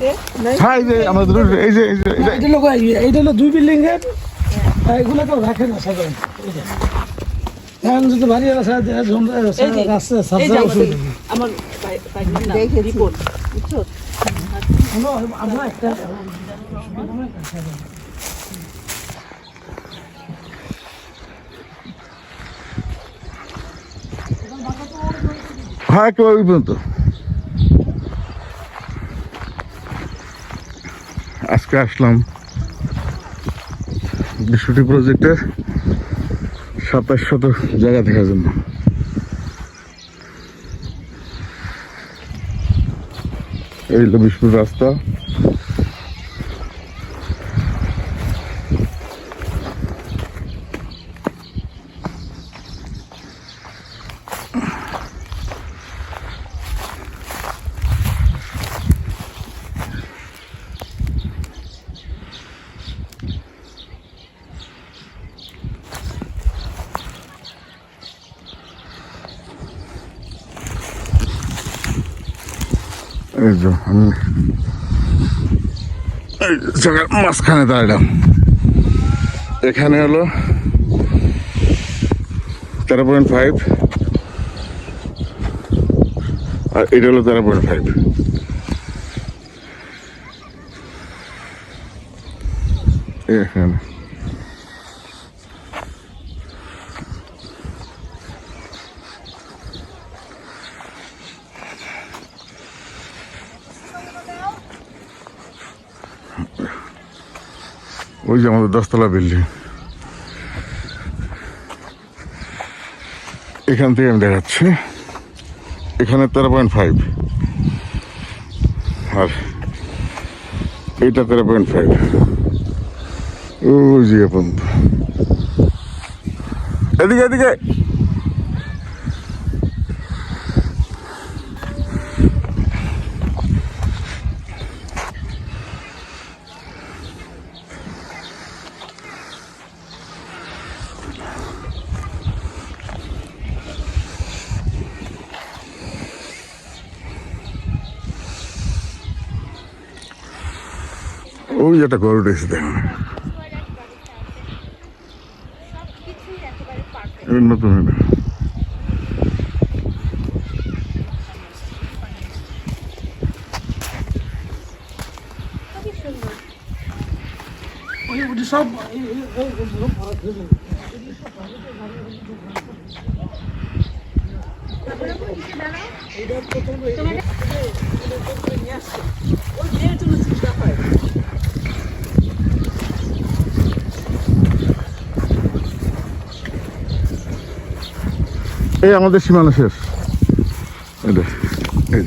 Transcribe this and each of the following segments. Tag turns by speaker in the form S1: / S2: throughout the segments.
S1: হ্যাঁ এই যে আমাদের এই যে এটা-
S2: এটা লোক এইটা হলো দুই বিল্ডিং এর এগুলো তো রাখে না এখন যদি
S3: আমার
S2: একটা
S1: হ্যাঁ ওই পর্যন্ত। আজকে আসলাম বিশ্বটি প্রজেক্টের সাতাশ শত জায়গা দেখার জন্য। এই হলো বিষ্ণুর রাস্তা। জায়গার মাঝখানে দাঁড়ালাম এখানে হলো তেরো পয়েন্ট ফাইভ আর এটা হলো তেরো পয়েন্ট ফাইভ এখানে। ওই যে আমাদের দশতলা বিল্ডিং। এখান থেকে আমি দেখাচ্ছি। এখানে তেরো পয়েন্ট ফাইভ। আর এইটা তেরো পয়েন্ট ফাইভ। ওই যে এদিকে এদিকে। ওই যে একটা ঘর উঠেছে দেখুন। নতুন
S2: সব এই- এই- এইগুলো ভরা ফেলে।
S3: ওই মেয়ের জন্য চিন্তা হয়
S1: এই আমাদের সীমানা শেষ। এটা এই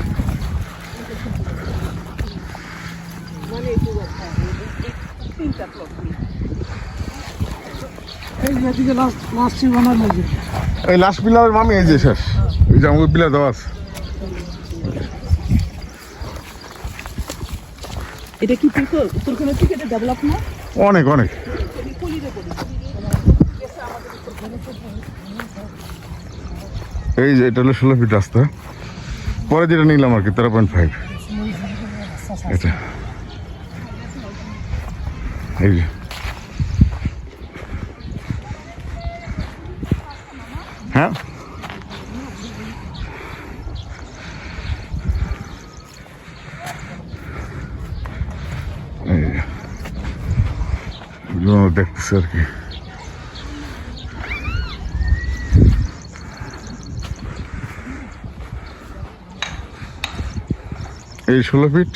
S2: এই লাস্ট
S1: পিলারের মামি এই যে শেষ। এই যে আমাকে পিলার দেওয়া আছে।
S3: এটা কি তোর থেকে এটা ডেভেলপ না?
S1: অনেক অনেক। এই যে, এটা হলো ষোলো ফিট রাস্তা। পরে যেটা নিলাম আর কি, তেরো পয়েন্ট ফাইভ। এটা। এই যে। হ্যাঁ? দেখতেছি আর কি। এই ষোলো ফিট।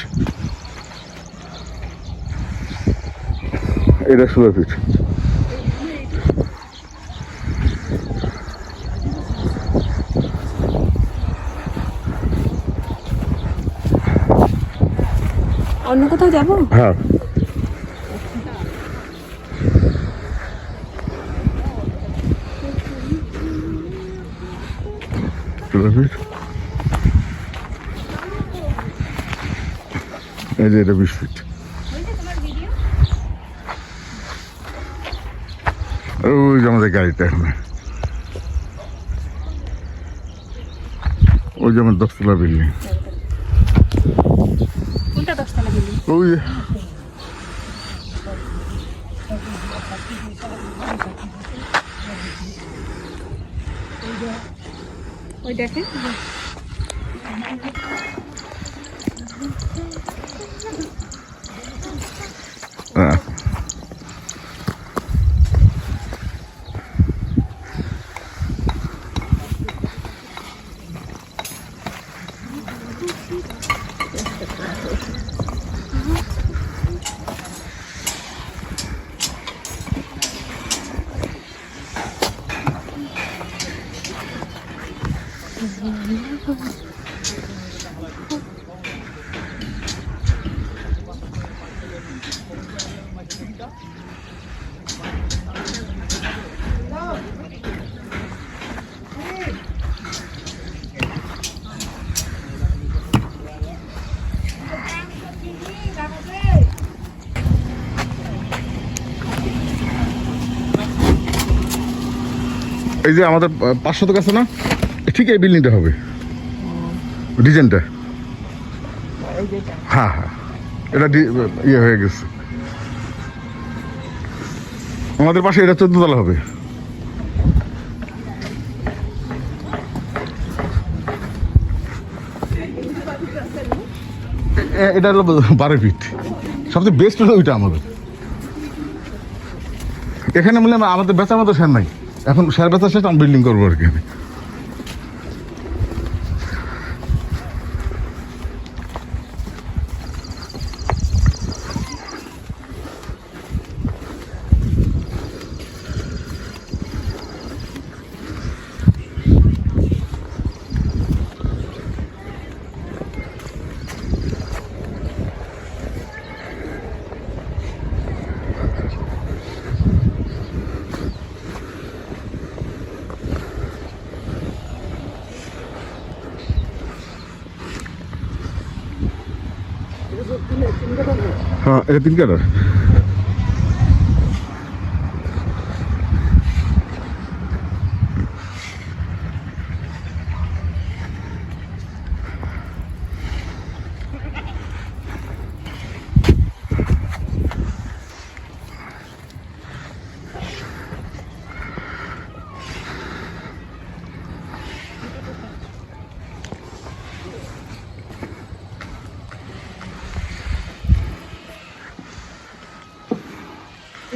S1: এটা ষোলো ফিট।
S3: অন্য কোথাও যাব?
S1: হ্যাঁ। ষোলো ফিট। এই যে এটা বিশ ফিট ওই যে আমাদের গাড়িটা এখানে। ওই যে আমার দশতলা বিল্ডিং ওই যে।
S3: ওই দেখেন।
S1: হ্যাঁ এই যে আমাদের পাঁচশো তো আছে না? ঠিক এই বিল্ডিংটা হবে। ডিজাইনটা। হ্যাঁ হ্যাঁ। এটা ইয়ে হয়ে গেছে। আমাদের পাশে এটা চোদ্দ তলা হবে এটা হলো বারো ফিট সবচেয়ে বেস্ট হলো ওইটা আমাদের। এখানে মনে আমাদের বেচার মতো স্যার নাই। এখন শেয়ার বেচা শেষ আমি বিল্ডিং করব আর কি হ্যাঁ এটা তিন কালার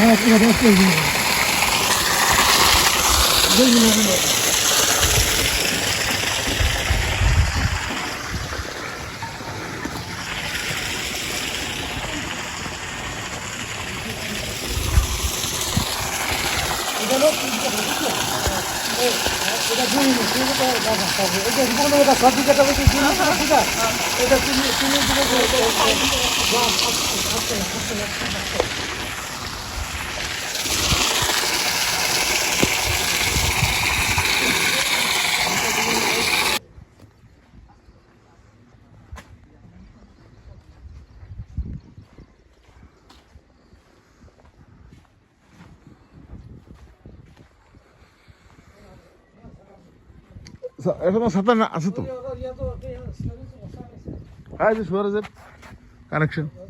S2: হ্যাঁ পুরো রস করে দিবো।
S1: এখন সাঁতার না আছে তো হ্যাঁ যে সুয়ারেজের কানেকশন
S2: এটা সব কিনে হয়ে গেছে এটা কিনে গেছে এটা সব সব
S3: আমার আমার ইয়েটা প্লটটা খুব
S1: এই যে